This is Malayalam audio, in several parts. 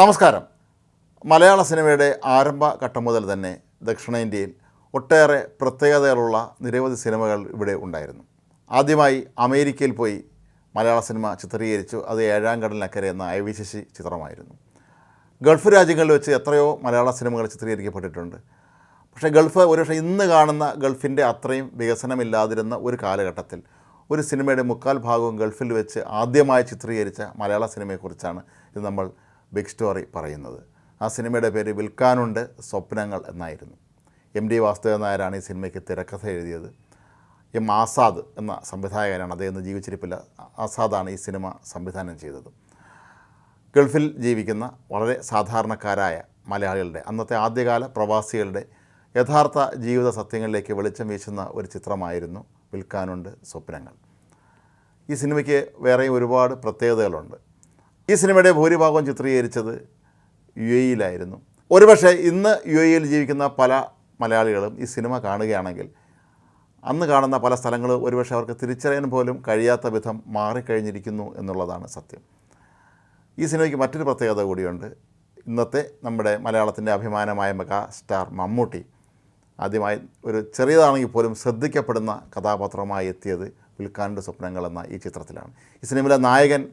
നമസ്കാരം. മലയാള സിനിമയുടെ ആരംഭഘട്ടം മുതൽ തന്നെ ദക്ഷിണേന്ത്യയിൽ ഒട്ടേറെ പ്രത്യേകതകളുള്ള നിരവധി സിനിമകൾ ഇവിടെ ഉണ്ടായിരുന്നു. ആദ്യമായി അമേരിക്കയിൽ പോയി മലയാള സിനിമ ചിത്രീകരിച്ചു. അത് ഏഴാം കടലിനക്കരെ എന്ന ഐ വി ശശി ചിത്രമായിരുന്നു. ഗൾഫ് രാജ്യങ്ങളിൽ വെച്ച് എത്രയോ മലയാള സിനിമകൾ ചിത്രീകരിക്കപ്പെട്ടിട്ടുണ്ട്. പക്ഷേ ഗൾഫ് ഒരുപക്ഷെ ഇന്ന് കാണുന്ന ഗൾഫിന്റെ അത്രയും വികസനമില്ലാതിരുന്ന ഒരു കാലഘട്ടത്തിൽ ഒരു സിനിമയുടെ മുക്കാൽ ഭാഗവും ഗൾഫിൽ വെച്ച് ആദ്യമായി ചിത്രീകരിച്ച മലയാള സിനിമയെക്കുറിച്ചാണ് ഇത് നമ്മൾ ബിഗ് സ്റ്റോറി പറയുന്നത്. ആ സിനിമയുടെ പേര് വിൽക്കാനുണ്ട് സ്വപ്നങ്ങൾ എന്നായിരുന്നു. എം ഡി വാസുദേവൻ നായരാണ് ഈ സിനിമയ്ക്ക് തിരക്കഥ എഴുതിയത്. എം ആസാദ് എന്ന സംവിധായകനാണ്. അദ്ദേഹം ജീവിച്ചിരിപ്പില്ല. ആസാദാണ് ഈ സിനിമ സംവിധാനം ചെയ്തത്. ഗൾഫിൽ ജീവിക്കുന്ന വളരെ സാധാരണക്കാരായ മലയാളികളുടെ അന്നത്തെ ആദ്യകാല പ്രവാസികളുടെ യഥാർത്ഥ ജീവിത സത്യങ്ങളിലേക്ക് വെളിച്ചം വീശുന്ന ഒരു ചിത്രമായിരുന്നു വിൽക്കാനുണ്ട് സ്വപ്നങ്ങൾ. ഈ സിനിമയ്ക്ക് വേറെയും ഒരുപാട് പ്രത്യേകതകളുണ്ട്. ഈ സിനിമയുടെ ഭൂരിഭാഗവും ചിത്രീകരിച്ചത് യു എയിലായിരുന്നു ഒരുപക്ഷെ ഇന്ന് യു എയിൽ ജീവിക്കുന്ന പല മലയാളികളും ഈ സിനിമ കാണുകയാണെങ്കിൽ അന്ന് കാണുന്ന പല സ്ഥലങ്ങളും ഒരുപക്ഷെ അവർക്ക് തിരിച്ചറിയാൻ പോലും കഴിയാത്ത വിധം മാറിക്കഴിഞ്ഞിരിക്കുന്നു എന്നുള്ളതാണ് സത്യം. ഈ സിനിമയ്ക്ക് മറ്റൊരു പ്രത്യേകത കൂടിയുണ്ട്. ഇന്നത്തെ നമ്മുടെ മലയാളത്തിന്റെ അഭിമാനമായ മെഗാ സ്റ്റാർ മമ്മൂട്ടി ആദ്യമായി ഒരു ചെറിയതാണെങ്കിൽ പോലും ശ്രദ്ധിക്കപ്പെടുന്ന കഥാപാത്രമായി എത്തിയത് വിൽക്കാനുണ്ട് സ്വപ്നങ്ങൾ എന്ന ഈ ചിത്രത്തിലാണ്. ഈ സിനിമയിലെ നായകൻ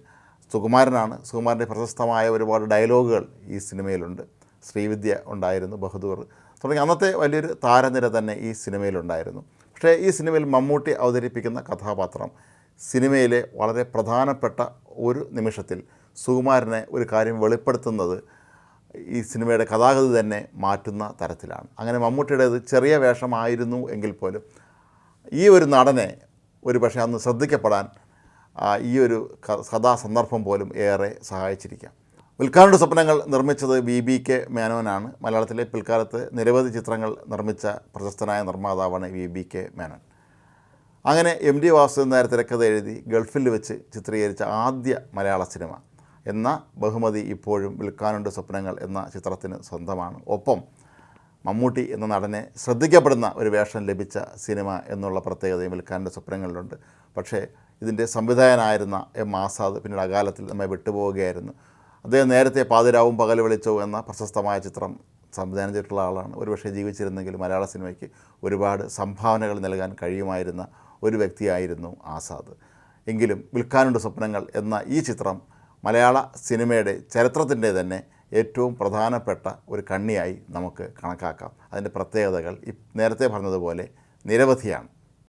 സുകുമാരനാണ്. സുകുമാരന്റെ പ്രശസ്തമായ ഒരുപാട് ഡയലോഗുകൾ ഈ സിനിമയിലുണ്ട്. ശ്രീവിദ്യ ഉണ്ടായിരുന്നു ബഹദൂർ. തുടങ്ങി അന്നത്തെ വലിയൊരു താരനിര തന്നെ ഈ സിനിമയിലുണ്ടായിരുന്നു. പക്ഷേ ഈ സിനിമയിൽ മമ്മൂട്ടി അവതരിപ്പിക്കുന്ന കഥാപാത്രം സിനിമയിലെ വളരെ പ്രധാനപ്പെട്ട ഒരു നിമിഷത്തിൽ സുകുമാരനെ ഒരു കാര്യം വെളിപ്പെടുത്തുന്നത് ഈ സിനിമയുടെ കഥാഗതി തന്നെ മാറ്റുന്ന തരത്തിലാണ്. അങ്ങനെ മമ്മൂട്ടിയുടേത് ചെറിയ വേഷമായിരുന്നു എങ്കിൽ പോലും ഈ ഒരു നടനെ ഒരു പക്ഷേ അന്ന് ശ്രദ്ധിക്കപ്പെടാൻ ഈ ഒരു കഥാ സന്ദർഭം പോലും ഏറെ സഹായിച്ചിരിക്കാം. വിൽക്കാനുണ്ട് സ്വപ്നങ്ങൾ നിർമ്മിച്ചത് വി ബി കെ മേനോനാണ്. മലയാളത്തിലെ പിൽക്കാലത്ത് നിരവധി ചിത്രങ്ങൾ നിർമ്മിച്ച പ്രശസ്തനായ നിർമ്മാതാവാണ് വി ബി കെ മേനോൻ. അങ്ങനെ എം ഡി വാസുദേവൻ നായർ തിരക്കഥ എഴുതി ഗൾഫിൽ വെച്ച് ചിത്രീകരിച്ച ആദ്യ മലയാള സിനിമ എന്ന ബഹുമതി ഇപ്പോഴും വിൽക്കാനുണ്ട് സ്വപ്നങ്ങൾ എന്ന ചിത്രത്തിന് സ്വന്തമാണ്. ഒപ്പം മമ്മൂട്ടി എന്ന നടനെ ശ്രദ്ധിക്കപ്പെടുന്ന ഒരു വേഷം ലഭിച്ച സിനിമ എന്നുള്ള പ്രത്യേകതയും വിൽക്കാനുണ്ട് സ്വപ്നങ്ങളിലുണ്ട്. പക്ഷേ ഇതിന്റെ സംവിധായകനായിരുന്ന എം ആസാദ് പിന്നീട് അകാലത്തിൽ നമ്മെ വിട്ടുപോവുകയായിരുന്നു. അദ്ദേഹം നേരത്തെ പാതിരാവും പകൽ വെളിച്ചവും എന്ന പ്രശസ്തമായ ചിത്രം സംവിധാനം ചെയ്തിട്ടുള്ള ആളാണ്. ഒരുപക്ഷെ ജീവിച്ചിരുന്നെങ്കിൽ മലയാള സിനിമയ്ക്ക് ഒരുപാട് സംഭാവനകൾ നൽകാൻ കഴിയുമായിരുന്ന ഒരു വ്യക്തിയായിരുന്നു ആസാദ്. എങ്കിലും വിൽക്കാനുണ്ട് സ്വപ്നങ്ങൾ എന്ന ഈ ചിത്രം മലയാള സിനിമയുടെ ചരിത്രത്തിന്റെ തന്നെ ഏറ്റവും പ്രധാനപ്പെട്ട ഒരു കണ്ണിയായി നമുക്ക് കണക്കാക്കാം. അതിന്റെ പ്രത്യേകതകൾ നേരത്തെ പറഞ്ഞതുപോലെ നിരവധിയാണ്.